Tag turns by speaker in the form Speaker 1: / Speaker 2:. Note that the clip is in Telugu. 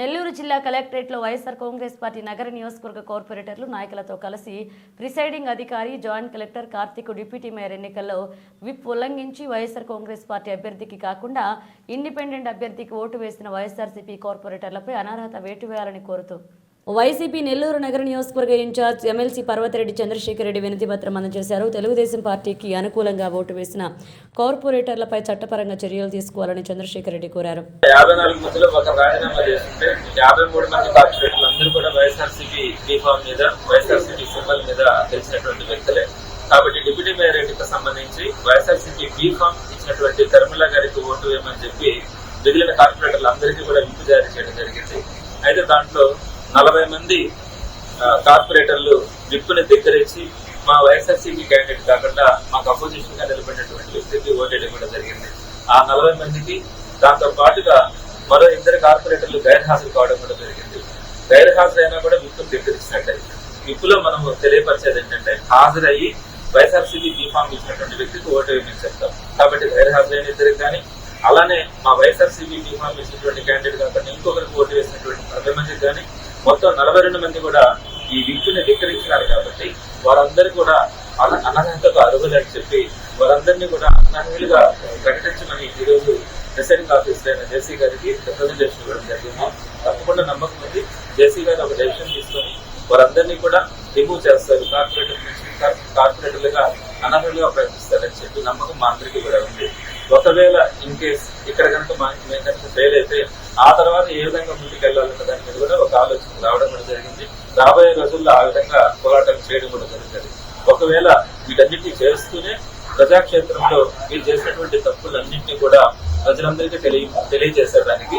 Speaker 1: నెల్లూరు జిల్లా కలెక్టరేట్లో వైఎస్ఆర్ కాంగ్రెస్ పార్టీ నగర నియోజకవర్గ కార్పొరేటర్లు నాయకులతో కలిసి ప్రిసైడింగ్ అధికారి joint collector Karthik deputy mayor ఎన్నికల్లో విప్ ఉల్లంఘించి వైఎస్ఆర్ కాంగ్రెస్ పార్టీ అభ్యర్థికి కాకుండా ఇండిపెండెంట్ అభ్యర్థికి ఓటు వేసిన వైఎస్ఆర్సీపీ కార్పొరేటర్లపై అనర్హత వేటు వేయాలని కోరుతూ వైసీపీ నెల్లూరు నగర నియోజకవర్గ in charge MLC Parvathireddy Chandrasekhar Reddy వినతి పత్రం అందజేశారు. తెలుగుదేశం పార్టీకి అనుకూలంగా ఓటు వేసిన కార్పొరేటర్లపై చట్టపరంగా చర్యలు తీసుకోవాలని చంద్రశేఖర్ రెడ్డి కోరారు.
Speaker 2: యాభై నాలుగు మందిలో ఒక రాజీనామా చేస్తుంటే యాభై మూడు మంది కార్పొరేటర్లు అందరూ కూడా వైఎస్ఆర్సీపీ బీఫామ్ మీద వైఎస్ఆర్సీపీ సింబల్ మీద గెలిచినటువంటి వ్యక్తులే. కాబట్టి డిప్యూటీ మేయర్ ఎన్నిక సంబంధించి వైఎస్ఆర్సీపీ బీఫామ్ ఇచ్చినటువంటి ధర్మల గారికి ఓటు వేయమని చెప్పి మిగిలిన కార్పొరేటర్లు అందరికీ కూడా విప్పు జారీ చేయడం జరిగింది. అయితే దాంట్లో నలభై మంది కార్పొరేటర్లు విప్పుని ధిక్కరించి మా వైఎస్ఆర్సీపీ క్యాండిడేట్ కాకుండా మాకు అపోజిషన్గా నిలబడినటువంటి వ్యక్తికి ఓటేయడం కూడా జరిగింది. ఆ నలభై మందికి దాంతో పాటుగా మరో ఇద్దరు కార్పొరేటర్లు గైర్హాజరు కావడం కూడా జరిగింది. గైర్హాజరు అయినా కూడా విప్పును ధిక్కరించినట్టే విప్పులో మనం తెలియపరిచేది ఏంటంటే హాజరయ్యి వైఎస్ఆర్సీపీ బీఫామ్ ఇచ్చినటువంటి వ్యక్తికి ఓటు వేయమని చెప్తాం. కాబట్టి గైర్హాజరైన ఇద్దరికి కానీ అలానే మా వైఎస్ఆర్సీపీ బీఫామ్ వేసినటువంటి క్యాండిడేట్ కాకుండా ఇంకొకరికి ఓటు వేసినటువంటి నలభై మందికి కానీ మొత్తం నలభై రెండు మంది కూడా ఈ విప్పుని ధిక్కరించినారు కాబట్టి వారందరూ కూడా అన- అనర్హతకు అర్హులని చెప్పి వారందరినీ కూడా అనర్హులుగా ప్రకటించమని ఈరోజు రిసైనింగ్ ఆఫీస్ అయిన జేసీ గారికి రిప్రజెంటేషన్ ఇవ్వడం జరిగింది. తప్పకుండా నమ్మకం ఉంది. జేసీ గారు ఒక డెసిషన్ తీసుకొని వారందరినీ కూడా రిమూవ్ చేస్తారు. కార్పొరేటర్ నుంచి కార్పొరేటర్లుగా అనర్హులుగా ప్రకటిస్తారని చెప్పి నమ్మకం మా అందరికీ కూడా ఉంది. ఒకవేళ కేస్ ఇక్కడ కనుక మా మేము ఫెయిల్ అయితే ఆ తర్వాత ఏ విధంగా ముందుకు వెళ్ళాలన్న దాని మీద కూడా ఒక ఆలోచన రావడం కూడా జరిగింది. రాబోయే రోజుల్లో ఆ విధంగా పోరాటం చేయడం కూడా జరుగుతుంది. ఒకవేళ వీటన్నిటిని చేస్తూనే ప్రజాక్షేత్రంలో మీరు చేసినటువంటి తప్పులన్నింటినీ కూడా ప్రజలందరికీ తెలియ తెలియజేసేదానికి